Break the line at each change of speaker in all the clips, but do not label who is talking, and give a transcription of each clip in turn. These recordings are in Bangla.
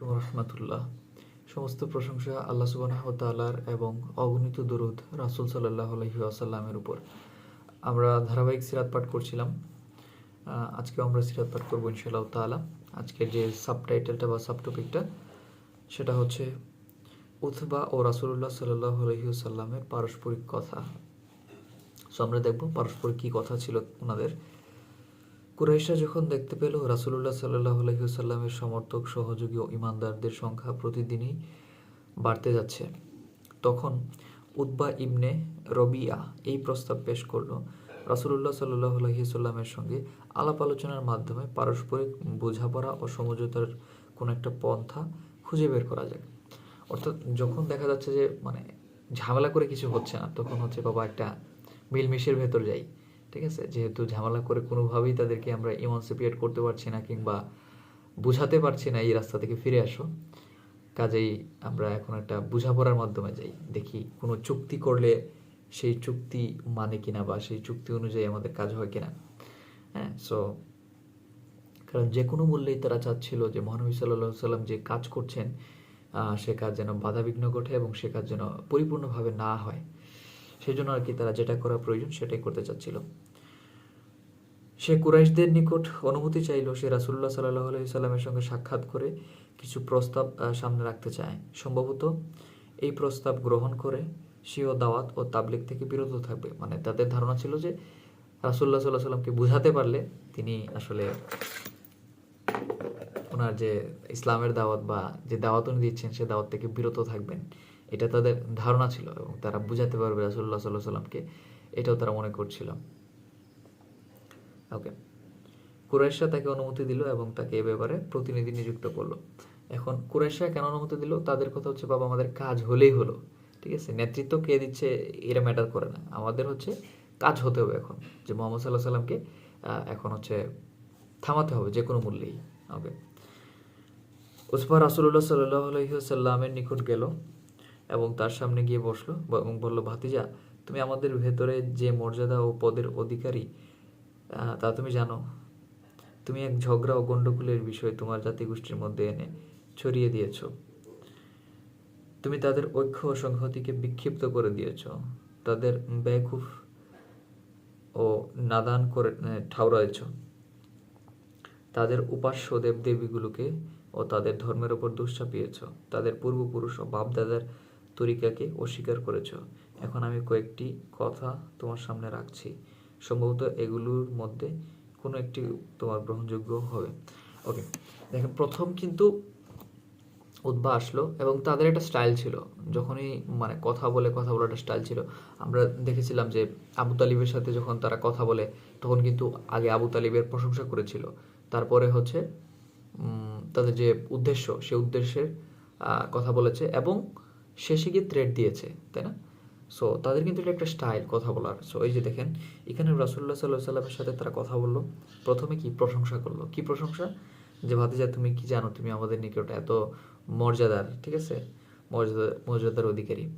রহমাতুল্লাহ। সমস্ত প্রশংসা আল্লাহ সুবাহ তালার এবং অগণিত দরুদ রাসুল সাল্লাহ আলহি আসাল্লামের উপর। আমরা ধারাবাহিক সিরাত পাঠ করছিলাম। আহ, আজকেও আমরা সিরাত পাঠ করব ইনশাল্লাহ তালা আজকের যে সাবটাইটেলটা বা সাবটপিকটা সেটা হচ্ছে উথবা ও রাসুল্লাহ সাল্লাহ আলহিউসাল্লামের পারস্পরিক কথা। সো আমরা দেখব পারস্পরিক কী কথা ছিল ওনাদের। কুরাইশা যখন দেখতে পেল রাসুলুল্লাহ সাল্লাহ আলহিউসাল্লামের সমর্থক, সহযোগী ও ইমানদারদের সংখ্যা প্রতিদিনই বাড়তে যাচ্ছে, তখন উদ্বা ইবনে রবিয়া এই প্রস্তাব পেশ করল। রাসুলুল্লাহ সাল্লাহ আলহিসাল্লামের সঙ্গে আলাপ আলোচনার মাধ্যমে পারস্পরিক বোঝাপড়া ও সমঝোতার কোনো একটা পন্থা খুঁজে বের করা যায় অর্থাৎ যখন দেখা যাচ্ছে যে মানে ঝামেলা করে কিছু হচ্ছে না, তখন হচ্ছে বাবা একটা মিলমিশের ভেতর যাই। ঠিক আছে? যেহেতু ঝামেলা করে কোনোভাবেই তাদেরকে আমরা ইমানসিপিয়েট করতে পারছি না কিংবা বুঝাতে পারছি না এই রাস্তা থেকে ফিরে আসো, কাজেই আমরা এখন একটা বোঝাপড়ার মাধ্যমে যাই। দেখি কোনো চুক্তি করলে সেই চুক্তি মানে কিনা বা সেই চুক্তি অনুযায়ী আমাদের কাজ হয় কিনা। হ্যাঁ সো কারণ যে কোনো মূল্যেই তারা চাচ্ছিল যে মহানবী সাল্লাহ সাল্লাম যে কাজ করছেন সে কাজ যেন বাধাবিঘ্ন ঘটে এবং সে কাজ যেন পরিপূর্ণভাবে না হয়। সেই জন্য আর কি তারা যেটা করা প্রয়োজন সেটাই করতে চাচ্ছিল। সে কুরাইশদের নিকট অনুমতি চাইল সে রাসুল্লাহ সাল্লাহ সাল্লামের সঙ্গে সাক্ষাৎ করে কিছু প্রস্তাব সামনে রাখতে চায়। সম্ভবত এই প্রস্তাব গ্রহণ করে সেও দাওয়াত ও তাবলিক থেকে বিরত থাকবে। মানে তাদের ধারণা ছিল যে রাসুল্লাহ সাল্লাহ সাল্লামকে বুঝাতে পারলে তিনি আসলে ওনার যে ইসলামের দাওয়াত বা যে দাওয়াত উনি দিচ্ছেন, সে দাওয়াত থেকে বিরত থাকবেন। এটা তাদের ধারণা ছিল এবং তারা বুঝাতে পারবে রাসুল্লাহ সাল্লাহ সাল্লামকে এটাও তারা মনে করছিল। ওকে কুরাইশা তাকে অনুমতি দিল এবং তাকে এ ব্যাপারে প্রতিনিধি নিযুক্ত করল। এখন কুরাইশা কেন অনুমতি দিল? তাদের কথা হচ্ছে, বাবা, আমাদের কাজ হলেই হলো। ঠিক আছে? নেতৃত্ব কে দিচ্ছে? এরা ম্যাটার করে না। আমাদের হচ্ছে কাজ হতে হবে এখন। যে মোহাম্মদ সাল্লাহ সাল্লামকে এখন হচ্ছে থামাতে হবে যে কোনো মূল্যেই ওকে উসফা রাসুল্লাহ সাল্লাহ আলহিহাল্লামের নিকট গেল এবং তার সামনে গিয়ে বসল এবং বলল, ভাতিজা, তুমি আমাদের ভেতরে যে মর্যাদা ও পদের অধিকারী তা তুমি জানো, তুমি এক ঝগড়া ও গণ্ডগোলের বিষয় তোমার জাতিগোষ্ঠীর মধ্যে এনে ছড়িয়ে দিয়েছ। তুমি তাদের ঐক্য ও সংহতিকে বিক্ষিপ্ত করে দিয়েছ। তাদের বেকুফ ও নাদান করে ঠাউরাইছ তাদের উপাস্য দেবদেবীগুলোকে ও তাদের ধর্মের ওপর দোষ চাপিয়েছ। তাদের পূর্বপুরুষ ও বাপদাদার তরিকাকে অস্বীকার করেছ। এখন আমি কয়েকটি কথা তোমার সামনে রাখছি। সম্ভবত এগুলোর মধ্যে কোনো একটি তোমার গ্রহণযোগ্য হবে। ওকে দেখেন, প্রথম কিন্তু উদ্ভা আসলো এবং তাদের একটা স্টাইল ছিল। যখনই মানে কথা বলে কথা বলার একটা স্টাইল ছিল, আমরা দেখেছিলাম যে আবু তালিবের সাথে যখন তারা কথা বলে, তখন কিন্তু আগে আবু তালিবের প্রশংসা করেছিল। তারপরে হচ্ছে তাদের যে উদ্দেশ্য, সে উদ্দেশ্যের কথা বলেছে এবং শেষে গিয়ে থ্রেড দিয়েছে, তাই না? সো তাদের কিন্তু এটা একটা স্টাইল কথা বলার। সো এই যে দেখেন, এখানে রাসুল্লাহ সাল্লাহ সাল্লামের সাথে তারা কথা বলল। প্রথমে কি প্রশংসা করল? কি প্রশংসা? যে, ভাতিজা, তুমি কি জানো? তুমি আমাদের নিকট এত মর্যাদার, ঠিক আছে? মর্যাদা, মর্যাদার অধিকারী।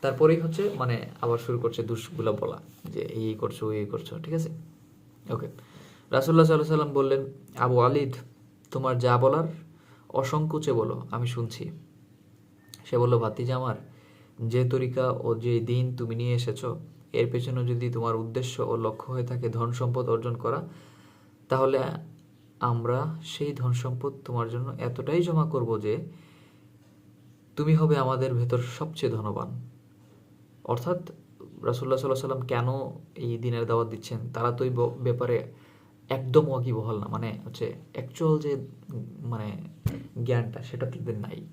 তারপরেই হচ্ছে মানে আবার শুরু করছে দুষগুলো বলা, যে, এই এই করছ এই করছ। ঠিক আছে? ওকে রাসুল্লাহ সাল্লাহ সাল্লাম বললেন, আবু আলিদ, তোমার যা বলার অসংকোচে বলো, আমি শুনছি। সে বলল, ভাতিজা আমার যে তরিকা ও যে দিন তুমি নিয়ে এসেছ, এর পেছনে যদি তোমার উদ্দেশ্য ও লক্ষ্য হয়ে থাকে ধন সম্পদ অর্জন করা, তাহলে আমরা সেই ধন সম্পদ তোমার জন্য এতটাই জমা করব যে তুমি হবে আমাদের ভেতর সবচেয়ে ধনবান। অর্থাৎ রাসুল্লাহ সাল্লাহ সাল্লাম কেন এই দিনের দাওয়াত দিচ্ছেন? তারা তো এই ব্যাপারে একদম ওয়াকিবহল না। মানে হচ্ছে অ্যাকচুয়াল যে মানে জ্ঞানটা সেটা তাদের নাই।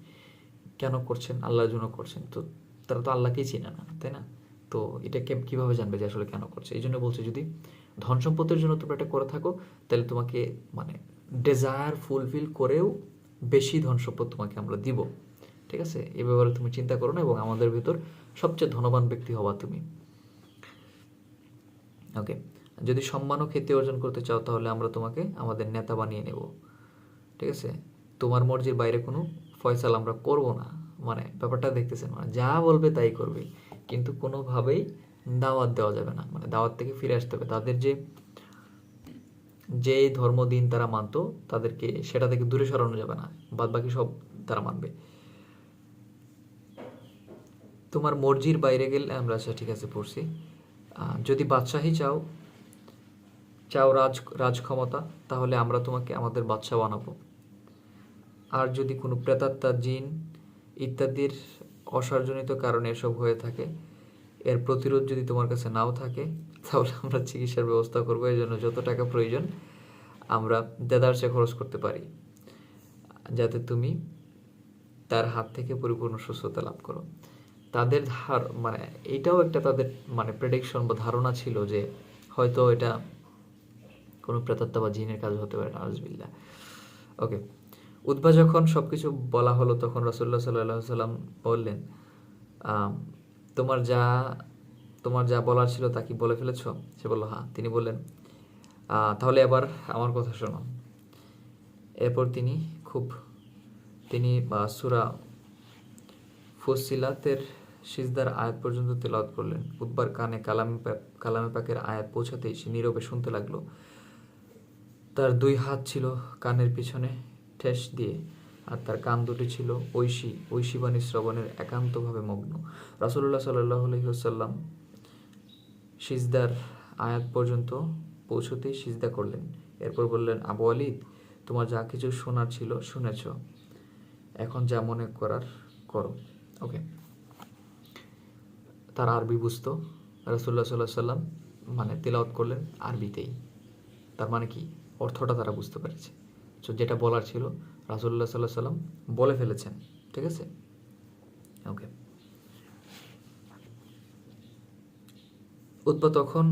কেন করছেন? আল্লাহর জন্য করছেন। তো তারা তো আল্লাহকেই চিনে না, তাই না? তো এটা কীভাবে জানবে যে আসলে কেন করছে? এই জন্য বলছে যদি ধন সম্পদের জন্য তোমরা এটা করে থাকো, তাহলে তোমাকে মানে ডেজায়ার ফুলফিল করেও বেশি ধন সম্পদ তোমাকে আমরা দিব। ঠিক আছে? এ ব্যাপারে তুমি চিন্তা করো না এবং আমাদের ভেতর সবচেয়ে ধনবান ব্যক্তি হবা তুমি। ওকে যদি সম্মান ও খ্যাতি অর্জন করতে চাও, তাহলে আমরা তোমাকে আমাদের নেতা বানিয়ে নেব। ঠিক আছে? তোমার মর্জির বাইরে কোনো ফয়সাল আমরা করব না। মানে ব্যাপারটা দেখতেছেন মানে যা বলবে তাই করবে, কিন্তু কোনোভাবেই দাওয়াত দেওয়া যাবে না। মানে দাওয়াত থেকে ফিরে আসতে হবে। তাদের যে যে ধর্ম দিন তারা মানতো, তাদেরকে সেটা থেকে দূরে সরানো যাবে না। বাদ বাকি সব তারা মানবে। তোমার মর্জির বাইরে গেলে আমরা আচ্ছা ঠিক আছে, পড়ছি। যদি বাদশাহী চাও চাও রাজ রাজ ক্ষমতা তাহলে আমরা তোমাকে আমাদের বাদশা বানাবো। আর যদি কোনো প্রেতাত্মা জিন ইত্যাদির অসারজনিত কারণে এসব হয়ে থাকে। এর প্রতিরোধ যদি তোমার কাছে নাও থাকে, তাহলে আমরা চিকিৎসার ব্যবস্থা করব। এই জন্য যত টাকা প্রয়োজন, আমরা দেদারসে খরচ করতে পারি। যাতে তুমি তার হাত থেকে পরিপূর্ণ সুস্থতা লাভ করো। তাদের ধার মানে এটাও একটা তাদের মানে প্রেডিকশন বা ধারণা ছিল যে হয়তো এটা কোনো প্রেতাত্মা বা জিনের কাজ হতে পারে নাজবিল্লা ওকে উদ্ভা যখন সব কিছু বলা হলো, তখন রাসুল্লাহ সাল্লাহ সাল্লাম বললেন তোমার যা তোমার যা বলার ছিল তা কি বলে ফেলেছ? সে বলল হ্যাঁ। তিনি বললেন তাহলে এবার আমার কথা শোনো। এরপর তিনি খুব, তিনি সুরা ফুসিলাতের সিজদার আয়াত পর্যন্ত তেলাওয়াত করলেন। উদ্বার কানে কালামে কালামে পাকের আয়াত পৌঁছাতেই সে নীরবে শুনতে লাগল। তার দুই হাত ছিল কানের পিছনে ঠেস দিয়ে আর তার কান দুটি ছিল ঐশী ঐশী বাণী শ্রবণের একান্তভাবে মগ্ন। রাসুল্লাহ সাল্লাহ আলহিহাসাল্লাম সিজদার আয়াত পর্যন্ত পৌঁছতেই সিজদা করলেন। এরপর বললেন, আবু আলিদ তোমার যা কিছু শোনার ছিল শুনেছ। এখন যা মনে করার করো। ওকে। তারা আরবি বুঝত। রাসুল্লাহ সাল্লাহ সাল্লাম মানে তেলাওয়াত করলেন আরবিতেই। তার মানে কি? অর্থটা তারা বুঝতে পেরেছে। তো যেটা বলার ছিল রাসুল্লাহ সাল্লাহ সাল্লাম বলে ফেলেছেন, ঠিক আছে? ওকে উৎপা তখন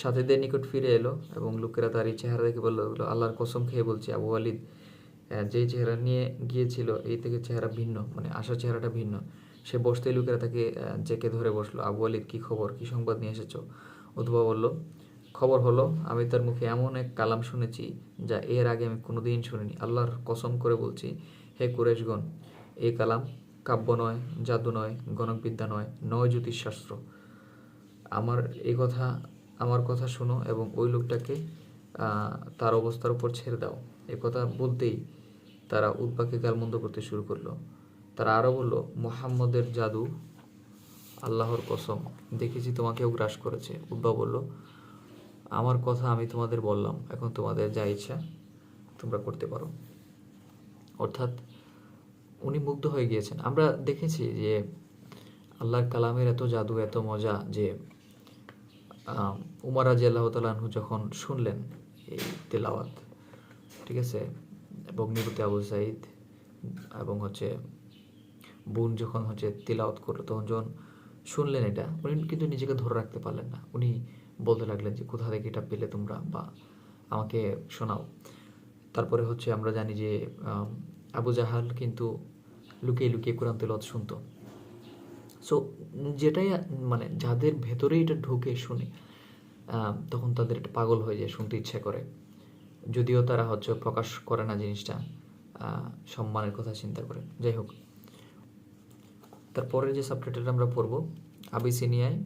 সাথীদের নিকট ফিরে এলো এবং লোকেরা তার এই চেহারা দেখে বলল আল্লাহর কসম খেয়ে বলছি, আবু আলিদ যেই চেহারা নিয়ে গিয়েছিল, এই থেকে চেহারা ভিন্ন মানে আসার চেহারাটা ভিন্ন। সে বসতেই লোকেরা তাকে জেকে ধরে বসল, আবু আলিদ কী খবর? কী সংবাদ নিয়ে এসেছ? উৎপা বলল খবর হলো, আমি তার মুখে এমন এক কালাম শুনেছি যা এর আগে আমি কোনোদিন শুনিনি। আল্লাহর কসম করে বলছি, হে কুরেশগণ এই কালাম কাব্য নয়, জাদু নয়, গণকবিদ্যা নয় নয় জ্যোতিষশাস্ত্র। আমার এই কথা, আমার কথা শোনো এবং ওই লোকটাকে তার অবস্থার উপর ছেড়ে দাও। এ কথা বলতেই তারা উদ্বাকে গালমন্দ করতে শুরু করল। তারা আরও বলল, মোহাম্মদের জাদু আল্লাহর কসম, দেখেছি তোমাকেও গ্রাস করেছে। উদ্বা বলল আমার কথা আমি তোমাদের বললাম, এখন তোমাদের যা ইচ্ছা তোমরা করতে পারো। অর্থাৎ উনি মুগ্ধ হয়ে গিয়েছেন। আমরা দেখেছি যে আল্লাহর কালামের এত জাদু, এত মজা যে উমর রাজি আল্লাহ তালাহু যখন শুনলেন এই তেলাওয়াত, ঠিক আছে, এবং নিবুতে আবু সাইদ এবং হচ্ছে বোন যখন হচ্ছে তেলাওয়াত করল, তখন যখন শুনলেন এটা, উনি কিন্তু নিজেকে ধরে রাখতে পারলেন না। উনি বলতে লাগলেন যে, কোথা থেকে এটা পেলে তোমরা? বা আমাকে শোনাও। তারপরে হচ্ছে আমরা জানি যে আবু জাহাল কিন্তু লুকিয়ে লুকিয়ে কোরআন তেলাওয়াত শুনতো। সো যেটাই মানে যাদের ভেতরে এটা ঢুকে শুনে তখন তাদের এটা পাগল হয়ে যায়, শুনতে ইচ্ছা করে। যদিও তারা হচ্ছে প্রকাশ করে না জিনিসটা সম্মানের কথা চিন্তা করে। যাই হোক। তারপরে যে সাবটাইটেল আমরা পড়ব, আবিসিনিয়ায়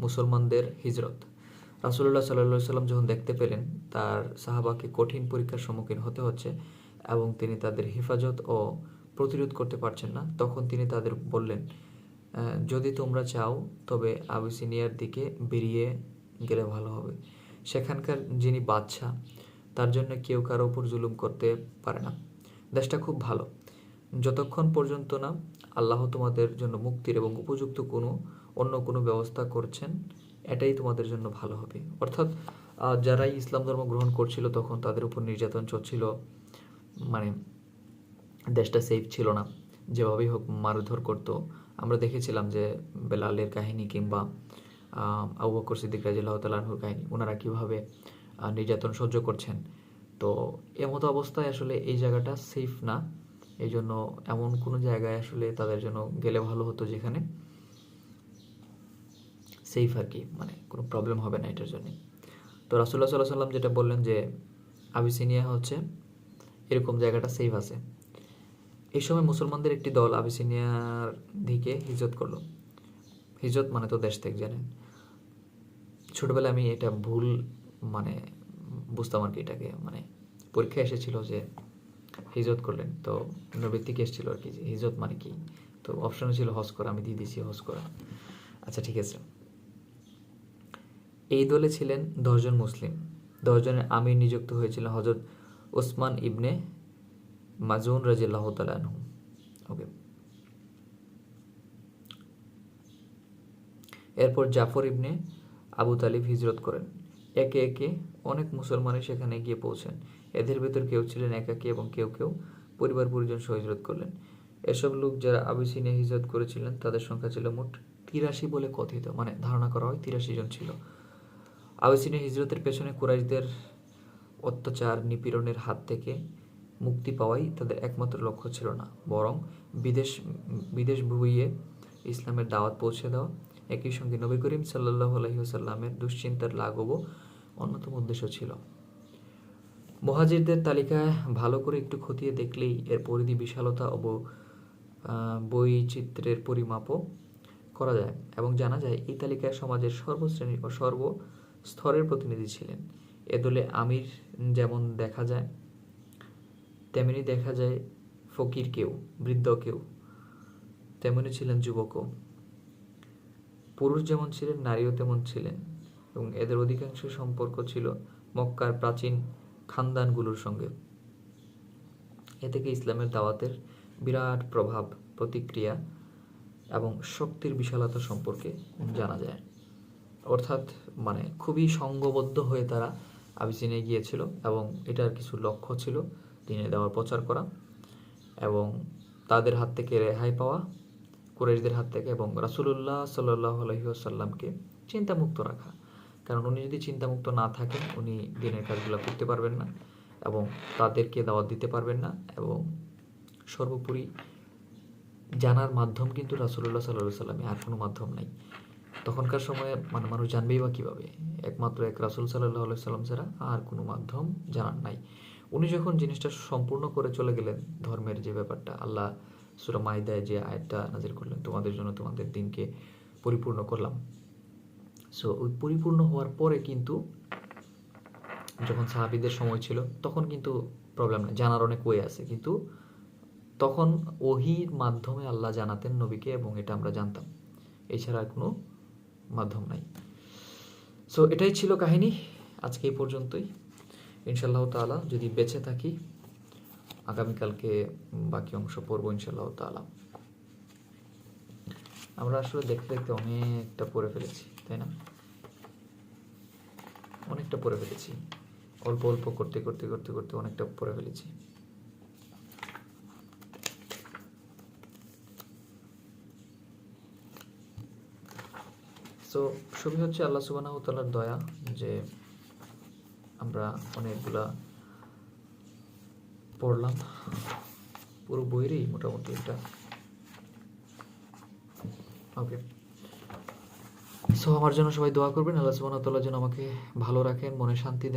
মুসলমানদের হিজরত। রাসুল্লাহ সাল্লা সাল্লাম যখন দেখতে পেলেন, তার সাহাবাকে কঠিন পরীক্ষার সম্মুখীন হতে হচ্ছে এবং তিনি তাদের হেফাজত ও প্রতিরোধ করতে পারছেন না, তখন তিনি তাদের বললেন যদি তোমরা চাও, তবে আবিসিনিয়ার দিকে বেরিয়ে গেলে ভালো হবে। সেখানকার যিনি বাদশা তার জন্য কেউ কারও উপর জুলুম করতে পারে না। দেশটা খুব ভালো। যতক্ষণ পর্যন্ত না আল্লাহ তোমাদের জন্য মুক্তির এবং উপযুক্ত কোনো অন্য কোনো ব্যবস্থা করছেন, এটাই তোমাদের জন্য ভালো হবে। অর্থাৎ যারাই ইসলাম ধর্ম গ্রহণ করছিল তখন তাদের উপর নির্যাতন চলছিল মানে দেশটা সেফ ছিল না। যেভাবেই হোক মারধর করতো। আমরা দেখেছিলাম যে বেলালের কাহিনী কিংবা আবু বকর সিদ্দিক রাজিল্লাহ তালাহুর কাহিনী, ওনারা কীভাবে নির্যাতন সহ্য করছেন। তো এমতো অবস্থায় আসলে এই জায়গাটা সেফ না। এই জন্য এমন কোনো জায়গায় আসলে তাদের জন্য গেলে ভালো হতো যেখানে। সেফ আর কি মানে কোনো প্রবলেম হবে না এটার জন্য। তো রাসুল্লাহ সাল্লাহ সাল্লাম যেটা বললেন যে, আবিসিনিয়া হচ্ছে এরকম জায়গাটা সেফ আছে। এই সময় মুসলমানদের একটি দল আবিসিনিয়ার দিকে হিজত করল। হিজত মানে তো দেশ ত্যাগ, জানেন? ছোটবেলায় আমি এটা ভুল মানে বুঝতাম আর কি এটাকে মানে পরীক্ষা এসেছিল যে হিজত করলেন। তো অন্য নৈবেত্তিক এসেছিল আর কি, যে হিজরত মানে কি? তো অপশনে ছিল হজ করা, আমি দিয়ে দিয়েছি হজ করা। আচ্ছা ঠিক আছে। এই দলে ছিলেন দশজন মুসলিম। দশজনের আমির নিযুক্ত হয়েছিলেন হজরত ওসমান ইবনে মাজুন রাজিল্লাহ তালানহু ওকে এরপর জাফর ইবনে আবু তালিব হিজরত করেন। একে একে অনেক মুসলমানই সেখানে গিয়ে পৌঁছেন। এদের ভেতর কেউ ছিলেন একাকী এবং কেউ কেউ পরিবার পরিজন সহ হিজরত করলেন। এসব লোক যারা আবিসিনিয়া হিজরত করেছিলেন, তাদের সংখ্যা ছিল মোট তিরাশি বলে কথিত। মানে ধারণা করা হয় তিরাশি জন ছিল। আবিসিনিয়া হিজরতের পেছনে কুরাইশদের অত্যাচার, নিপীড়নের হাত থেকে মুক্তি পাওয়াই তাদের একমাত্র লক্ষ্য ছিল না। বরং বিদেশ বিদেশ ভুইয়ে ইসলামের দাওয়াত পৌঁছে দেওয়া। একই সঙ্গে নবী করিম সাল্লাহ আলহিহাসাল্লামের দুশ্চিন্তার লাঘবও অন্যতম উদ্দেশ্য ছিল। মহাজিরদের তালিকায় ভালো করে একটু খতিয়ে দেখলেই এর পরিধি, বিশালতা ও বৈচিত্র্যের পরিমাপও করা যায়। এবং জানা যায়, এই তালিকায় সমাজের সর্বশ্রেণী ও সর্বস্তরের প্রতিনিধি ছিলেন। এ দলে আমির যেমন দেখা যায়, তেমনি দেখা যায় ফকির কেউ, বৃদ্ধ কেউ, তেমনি ছিলেন যুবকও। পুরুষ যেমন ছিলেন, নারীও তেমন ছিলেন এবং এদের অধিকাংশ সম্পর্ক ছিল মক্কার প্রাচীন খানদানগুলোর সঙ্গে। এ থেকে ইসলামের দাওয়াতের বিরাট প্রভাব, প্রতিক্রিয়া এবং শক্তির বিশালতা সম্পর্কে জানা যায়। অর্থাৎ মানে খুবই সঙ্গবদ্ধ হয়ে তারা আবিসিনে গিয়েছিল এবং এটার কিছু লক্ষ্য ছিল দিনে দেওয়ার প্রচার করা এবং তাদের হাত থেকে রেহাই পাওয়া, কুরাইশদের হাত থেকে এবং রাসুলুল্লাহ সাল্লাহ আলহিহাসাল্লামকে চিন্তামুক্ত রাখা। কারণ উনি যদি চিন্তামুক্ত না থাকেন, উনি দিনের কাজগুলো করতে পারবেন না এবং তাদেরকে দাওয়াত দিতে পারবেন না এবং সর্বোপরি জানার মাধ্যম কিন্তু রাসুল্লাহ সাল্লাহ সাল্লামে আর কোনো মাধ্যম নাই। তখনকার সময়ে মানে মানুষ জানবেই বা কীভাবে? একমাত্র এক রাসুল সাল্লাহ সাল্লাম ছাড়া আর কোনো মাধ্যম জানার নাই। উনি যখন জিনিসটা সম্পূর্ণ করে চলে গেলেন, ধর্মের যে ব্যাপারটা, আল্লাহ সুরা মাইদায় যে আয়াতটা নাজির করলেন, তোমাদের জন্য তোমাদের দিনকে পরিপূর্ণ করলাম। সো ওই পরিপূর্ণ হওয়ার পরে কিন্তু যখন সাহাবিদের সময় ছিল, তখন কিন্তু প্রবলেম নেই, জানার অনেক ওয়ে আছে। কিন্তু তখন ওহির মাধ্যমে আল্লাহ জানাতেন নবীকে এবং এটা আমরা জানতাম। এছাড়া কোনো মাধ্যম নাই। সো এটাই ছিল কাহিনী। আজকে এই পর্যন্তই। ইনশাল্লাহ তাআলা যদি বেঁচে থাকি, আগামীকালকে বাকি অংশ পড়ব ইনশাল্লাহ তাআলা। আমরা আসলে দেখতে দেখতে অনেকটা পড়ে ফেলেছি, তাই না? অনেকটা পড়ে ফেলেছি। অল্প অল্প করতে করতে করতে করতে অনেকটা পড়ে ফেলেছি। সো সবই হচ্ছে আল্লাহ সুবানাহ তালার দয়া যে আমরা অনেকগুলা পড়লাম। পুরো বইয়েরই মোটামুটি একটা। ওকে সো আমার জন্য সবাই দোয়া করবেন। আল্লাহ সুবাহ তাল্লাহ যেন আমাকে ভালো রাখেন, মনে শান্তি দেন।